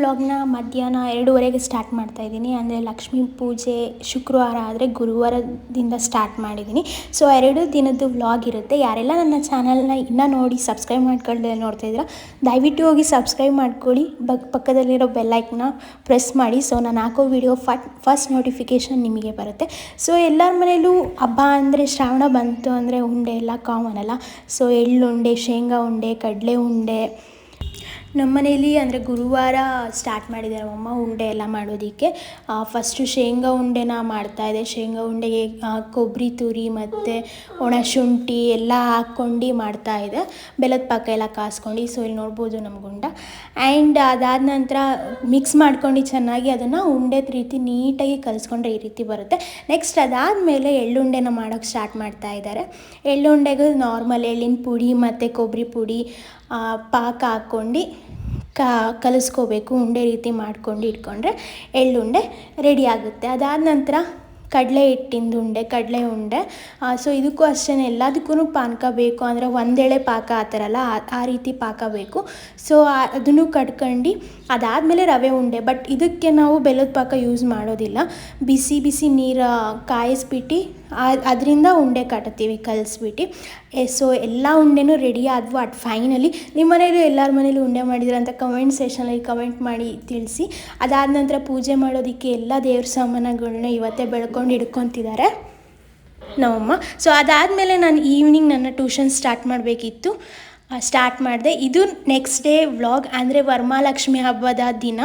ವ್ಲಾಗ್ನ ಮಧ್ಯಾಹ್ನ ಎರಡೂವರೆಗೆ ಸ್ಟಾರ್ಟ್ ಮಾಡ್ತಾ ಇದ್ದೀನಿ ಅಂದರೆ ಲಕ್ಷ್ಮೀ ಪೂಜೆ ಶುಕ್ರವಾರ ಆದರೆ ಗುರುವಾರದಿಂದ ಸ್ಟಾರ್ಟ್ ಮಾಡಿದ್ದೀನಿ ಸೊ ಎರಡು ದಿನದ್ದು ವ್ಲಾಗ್ ಇರುತ್ತೆ ಯಾರೆಲ್ಲ ನನ್ನ ಚಾನಲ್ನ ಇನ್ನೂ ನೋಡಿ ಸಬ್ಸ್ಕ್ರೈಬ್ ಮಾಡ್ಕೊಳ್ಳದೆ ನೋಡ್ತಾ ಇದ್ದೀರಾ ದಯವಿಟ್ಟು ಹೋಗಿ ಸಬ್ಸ್ಕ್ರೈಬ್ ಮಾಡ್ಕೊಳ್ಳಿ ಬಗ್ ಪಕ್ಕದಲ್ಲಿರೋ ಬೆಲ್ಲೈಕ್ನ ಪ್ರೆಸ್ ಮಾಡಿ ಸೊ ನಾನು ಹಾಕೋ ವಿಡಿಯೋ ಫಟ್ ಫಸ್ಟ್ ನೋಟಿಫಿಕೇಷನ್ ನಿಮಗೆ ಬರುತ್ತೆ ಸೊ ಎಲ್ಲರ ಮನೆಯಲ್ಲೂ ಹಬ್ಬ ಅಂದರೆ ಶ್ರಾವಣ ಬಂತು ಅಂದರೆ ಉಂಡೆ ಎಲ್ಲ ಕಾಮನ್ ಅಲ್ಲ ಸೊ ಎಳ್ಳುಂಡೆ ಶೇಂಗಾ ಉಂಡೆ ಕಡಲೆ ಉಂಡೆ ನಮ್ಮ ಮನೇಲಿ ಅಂದರೆ ಗುರುವಾರ ಸ್ಟಾರ್ಟ್ ಮಾಡಿದ್ದಾರೆ ನಮ್ಮಮ್ಮ ಉಂಡೆ ಎಲ್ಲ ಮಾಡೋದಕ್ಕೆ ಫಸ್ಟು ಶೇಂಗಾ ಉಂಡೆನ ಇದೆ ಶೇಂಗಾ ಉಂಡೆಗೆ ಕೊಬ್ಬರಿ ತುರಿ ಮತ್ತು ಒಣ ಶುಂಠಿ ಎಲ್ಲ ಹಾಕ್ಕೊಂಡು ಮಾಡ್ತಾಯಿದ್ದೆ ಬೆಲ್ಲದ ಪಾಕ ಎಲ್ಲ ಕಾಸ್ಕೊಂಡು ಸೊ ಇಲ್ಲಿ ನೋಡ್ಬೋದು ನಮ್ಮ ಗುಂಡ ಆ್ಯಂಡ್ ಅದಾದ ನಂತರ ಮಿಕ್ಸ್ ಮಾಡ್ಕೊಂಡು ಚೆನ್ನಾಗಿ ಅದನ್ನು ಉಂಡೆ ರೀತಿ ನೀಟಾಗಿ ಕಲಿಸ್ಕೊಂಡ್ರೆ ಈ ರೀತಿ ಬರುತ್ತೆ ನೆಕ್ಸ್ಟ್ ಅದಾದಮೇಲೆ ಎಳ್ಳುಂಡೆನ ಮಾಡೋಕ್ಕೆ ಸ್ಟಾರ್ಟ್ ಮಾಡ್ತಾ ಇದ್ದಾರೆ ಎಳ್ಳುಂಡೆಗೂ ನಾರ್ಮಲ್ ಎಳ್ಳಿನ ಪುಡಿ ಮತ್ತು ಕೊಬ್ಬರಿ ಪುಡಿ ಪಾಕ ಹಾಕ್ಕೊಂಡು ಕಾ ಕಲಿಸ್ಕೋಬೇಕು ಉಂಡೆ ರೀತಿ ಮಾಡ್ಕೊಂಡು ಇಟ್ಕೊಂಡ್ರೆ ಎಳ್ಳುಂಡೆ ರೆಡಿ ಆಗುತ್ತೆ ಅದಾದ ನಂತರ ಕಡಲೆ ಹಿಟ್ಟಿಂದು ಉಂಡೆ ಕಡಲೆ ಉಂಡೆ ಸೊ ಇದಕ್ಕೂ ಅಷ್ಟೇ ಎಲ್ಲದಕ್ಕೂ ಪಾನಕ ಬೇಕು ಅಂದರೆ ಒಂದೆಳೆ ಪಾಕ ಆ ಥರ ಅಲ್ಲ ಆ ರೀತಿ ಪಾಕ ಬೇಕು ಸೊ ಅದನ್ನು ಕಟ್ಕೊಂಡು ಅದಾದಮೇಲೆ ರವೆ ಉಂಡೆ ಬಟ್ ಇದಕ್ಕೆ ನಾವು ಬೆಲ್ಲದ ಪಾಕ ಯೂಸ್ ಮಾಡೋದಿಲ್ಲ ಬಿಸಿ ಬಿಸಿ ನೀರು ಕಾಯಿಸ್ಬಿಟ್ಟು ಅದರಿಂದ ಉಂಡೆ ಕಟ್ತೀವಿ ಕಲಿಸ್ಬಿಟ್ಟು ಸೊ ಎಲ್ಲ ಉಂಡೆನೂ ರೆಡಿ ಆದವು ಅಟ್ ಫೈನಲಿ ನಿಮ್ಮ ಮನೇಲಿ ಎಲ್ಲರ ಮನೇಲಿ ಉಂಡೆ ಮಾಡಿದಿರ ಅಂತ ಕಮೆಂಟ್ ಸೆಷನಲ್ಲಿ ಕಮೆಂಟ್ ಮಾಡಿ ತಿಳಿಸಿ ಅದಾದ ನಂತರ ಪೂಜೆ ಮಾಡೋದಕ್ಕೆ ಎಲ್ಲ ದೇವ್ರ ಸಾಮಾನುಗಳನ್ನ ಇವತ್ತೇ ಬೆಳ್ಕೊಂಡು ಹಿಡ್ಕೊತಿದ್ದಾರೆ ನಮ್ಮಮ್ಮ ಸೊ ಅದಾದಮೇಲೆ ನಾನು ಈವ್ನಿಂಗ್ ನನ್ನ ಟ್ಯೂಷನ್ ಸ್ಟಾರ್ಟ್ ಮಾಡಬೇಕಿತ್ತು ಸ್ಟಾರ್ಟ್ ಮಾಡಿದೆ ಇದು ನೆಕ್ಸ್ಟ್ ಡೇ ವ್ಲಾಗ್ ಅಂದರೆ ವರ್ಮಾಲಕ್ಷ್ಮಿ ಹಬ್ಬದ ದಿನ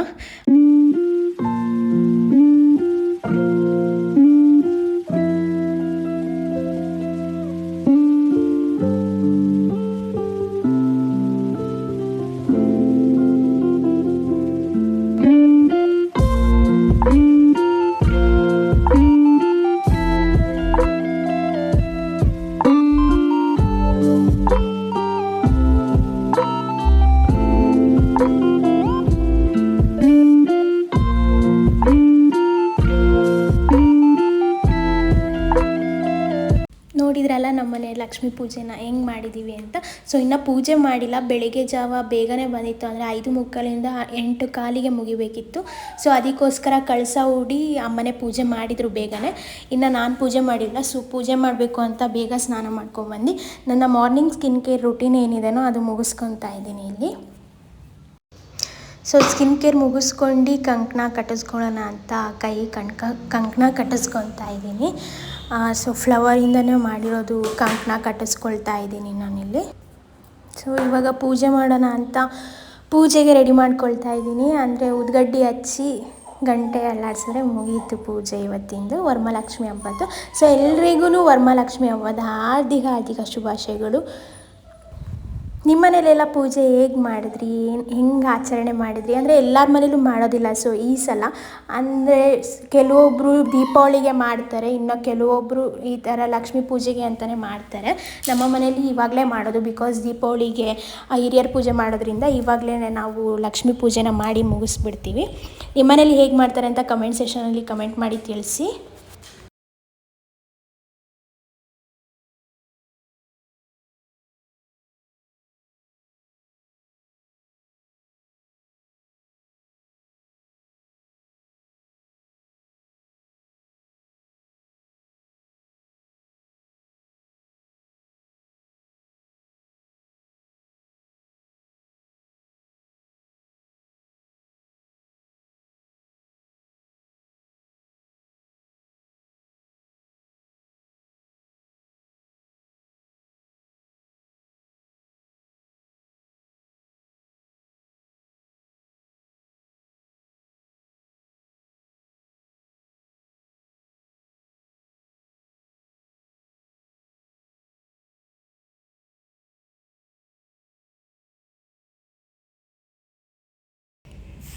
ನೋಡಿದ್ರಲ್ಲ ಮನೆ ಲಕ್ಷ್ಮೀ ಪೂಜೆನ ಹೆಂಗ್ ಮಾಡಿದ್ದೀವಿ ಅಂತ ಸೊ ಇನ್ನ ಪೂಜೆ ಮಾಡಿಲ್ಲ ಬೆಳಿಗ್ಗೆ ಜಾವ ಬೇಗನೆ ಬಂದಿತ್ತು ಅಂದರೆ ಐದು ಮುಕ್ಕಾಲಿಂದ ಎಂಟು ಕಾಲಿಗೆ ಮುಗಿಬೇಕಿತ್ತು ಸೊ ಅದಕ್ಕೋಸ್ಕರ ಕಳಸ ಹೂಡಿ ಅಮ್ಮನೆ ಪೂಜೆ ಮಾಡಿದ್ರು ಬೇಗನೆ ಇನ್ನು ನಾನು ಪೂಜೆ ಮಾಡಿಲ್ಲ ಸೊ ಪೂಜೆ ಮಾಡಬೇಕು ಅಂತ ಬೇಗ ಸ್ನಾನ ಮಾಡ್ಕೊಂಡ್ಬಂದು ನನ್ನ ಮಾರ್ನಿಂಗ್ ಸ್ಕಿನ್ ಕೇರ್ ರುಟೀನ್ ಏನಿದೆನೋ ಅದು ಮುಗಿಸ್ಕೊತಾ ಇದ್ದೀನಿ ಇಲ್ಲಿ ಸೊ ಸ್ಕಿನ್ ಕೇರ್ ಮುಗಿಸ್ಕೊಂಡು ಕಂಕಣ ಕಟ್ಟಿಸ್ಕೊಳ್ಳೋಣ ಅಂತ ಕೈ ಕಣ್ಕ ಕಂಕಣ ಕಟ್ಟಿಸ್ಕೊತಾ ಇದ್ದೀನಿ ಸೊ ಫ್ಲವರಿಂದನೇ ಮಾಡಿರೋದು ಕಂಕಣ ಕಟ್ಟಿಸ್ಕೊಳ್ತಾ ಇದ್ದೀನಿ ನಾನಿಲ್ಲಿ ಸೊ ಇವಾಗ ಪೂಜೆ ಮಾಡೋಣ ಅಂತ ಪೂಜೆಗೆ ರೆಡಿ ಮಾಡ್ಕೊಳ್ತಾ ಇದ್ದೀನಿ ಅಂದರೆ ಉದ್ಗಡ್ಡಿ ಹಚ್ಚಿ ಗಂಟೆ ಅಲ್ಲಾಡ್ಸಿದ್ರೆ ಮುಗೀತು ಪೂಜೆ ಇವತ್ತಿಂದು ವರಮಹಾಲಕ್ಷ್ಮಿ ಹಬ್ಬದ್ದು ಸೊ ಎಲ್ರಿಗೂ ವರಮಹಾಲಕ್ಷ್ಮಿ ಹಬ್ಬದ ಹಾರ್ದಿಕ ಹಾರ್ದಿಕ ಶುಭಾಶಯಗಳು ನಿಮ್ಮ ಮನೇಲೆಲ್ಲ ಪೂಜೆ ಹೇಗೆ ಮಾಡಿದ್ರಿ ಏನು ಹೆಂಗೆ ಆಚರಣೆ ಮಾಡಿದ್ರಿ ಅಂದರೆ ಎಲ್ಲರ ಮನೇಲೂ ಮಾಡೋದಿಲ್ಲ ಸೊ ಈ ಸಲ ಅಂದರೆ ಕೆಲವೊಬ್ಬರು ದೀಪಾವಳಿಗೆ ಮಾಡ್ತಾರೆ ಇನ್ನು ಕೆಲವೊಬ್ಬರು ಈ ಥರ ಲಕ್ಷ್ಮೀ ಪೂಜೆಗೆ ಅಂತಲೇ ಮಾಡ್ತಾರೆ ನಮ್ಮ ಮನೇಲಿ ಇವಾಗಲೇ ಮಾಡೋದು ಬಿಕಾಸ್ ದೀಪಾವಳಿಗೆ ಹಿರಿಯರ ಪೂಜೆ ಮಾಡೋದ್ರಿಂದ ಇವಾಗಲೇ ನಾವು ಲಕ್ಷ್ಮೀ ಪೂಜೆನ ಮಾಡಿ ಮುಗಿಸ್ಬಿಡ್ತೀವಿ ನಿಮ್ಮ ಮನೇಲಿ ಹೇಗೆ ಮಾಡ್ತಾರೆ ಅಂತ ಕಮೆಂಟ್ ಸೆಷನಲ್ಲಿ ಕಮೆಂಟ್ ಮಾಡಿ ತಿಳಿಸಿ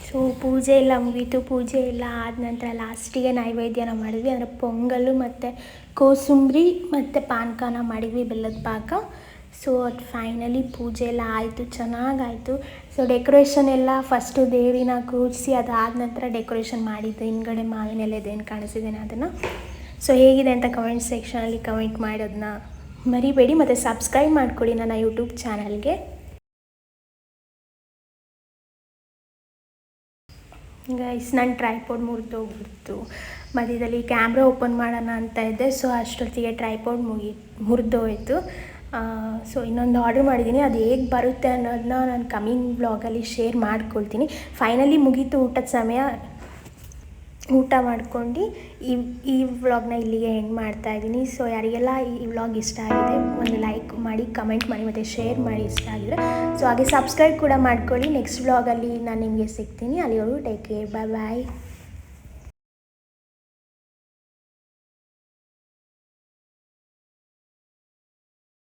ಸೊ ಪೂಜೆ ಎಲ್ಲ ಮುಗೀತು ಪೂಜೆ ಎಲ್ಲ ಆದ ನಂತರ ಲಾಸ್ಟಿಗೆ ನೈವೇದ್ಯನ ಮಾಡಿದ್ವಿ ಅಂದರೆ ಪೊಂಗಲು ಮತ್ತು ಕೋಸುಂಬ್ರಿ ಮತ್ತು ಪಾನಕನ ಮಾಡಿದ್ವಿ ಬೆಲ್ಲದ ಪಾಕ ಸೊ ಅದು ಫೈನಲಿ ಪೂಜೆ ಎಲ್ಲ ಆಯಿತು ಚೆನ್ನಾಗಾಯಿತು ಸೊ ಡೆಕೋರೇಷನ್ ಎಲ್ಲ ಫಸ್ಟು ದೇವಿನ ಕೂರಿಸಿ ಅದಾದ ನಂತರ ಡೆಕೋರೇಷನ್ ಮಾಡಿದ್ದು ಹಿಂದ್ಗಡೆ ಮಾವಿನ ಎಲೆದೇನು ಕಾಣಿಸಿದ್ದೇನೆ ಅದನ್ನು ಸೊ ಹೇಗಿದೆ ಅಂತ ಕಮೆಂಟ್ ಸೆಕ್ಷನಲ್ಲಿ ಕಮೆಂಟ್ ಮಾಡೋದನ್ನ ಮರಿಬೇಡಿ ಮತ್ತು ಸಬ್ಸ್ಕ್ರೈಬ್ ಮಾಡಿಕೊಡಿ ನನ್ನ ಯೂಟ್ಯೂಬ್ ಚಾನಲ್ಗೆ ಗೈಸ್ ನನ್ನ ಟ್ರೈಪೋಡ್ ಮುರಿದೋಗ್ಬಿಡ್ತು ಮಧ್ಯದಲ್ಲಿ ಕ್ಯಾಮ್ರಾ ಓಪನ್ ಮಾಡೋಣ ಅಂತ ಇದ್ದೆ ಸೊ ಅಷ್ಟೊತ್ತಿಗೆ ಟ್ರೈಪೋಡ್ ಮುಗಿ ಮುರಿದೋಯ್ತು ಸೊ ಇನ್ನೊಂದು ಆರ್ಡ್ರ್ ಮಾಡಿದ್ದೀನಿ ಅದು ಹೇಗೆ ಬರುತ್ತೆ ಅನ್ನೋದನ್ನ ನಾನು ಕಮ್ಮಿಂಗ್ ಬ್ಲಾಗಲ್ಲಿ ಶೇರ್ ಮಾಡ್ಕೊಳ್ತೀನಿ ಫೈನಲಿ ಮುಗೀತು ಊಟದ ಸಮಯ ಊಟ ಮಾಡ್ಕೊಂಡು ಈ ಈ ವ್ಲಾಗ್ನ ಇಲ್ಲಿಗೆ ಎಂಡ್ ಮಾಡ್ತಾ ಇದ್ದೀನಿ ಸೊ ಯಾರಿಗೆಲ್ಲ ಈ ವ್ಲಾಗ್ ಇಷ್ಟ ಆಗಿದೆ ಒಂದು ಲೈಕ್ ಮಾಡಿ ಕಮೆಂಟ್ ಮಾಡಿ ಮತ್ತು ಶೇರ್ ಮಾಡಿ ಇಷ್ಟ ಆಗಿದ್ರೆ ಸೊ ಹಾಗೆ ಸಬ್ಸ್ಕ್ರೈಬ್ ಕೂಡ ಮಾಡ್ಕೊಳ್ಳಿ ನೆಕ್ಸ್ಟ್ ವ್ಲಾಗಲ್ಲಿ ನಾನು ನಿಮಗೆ ಸಿಗ್ತೀನಿ ಅಲ್ಲಿವರೆಗೂ ಟೇಕ್ ಕೇರ್ ಬಾಯ್ ಬಾಯ್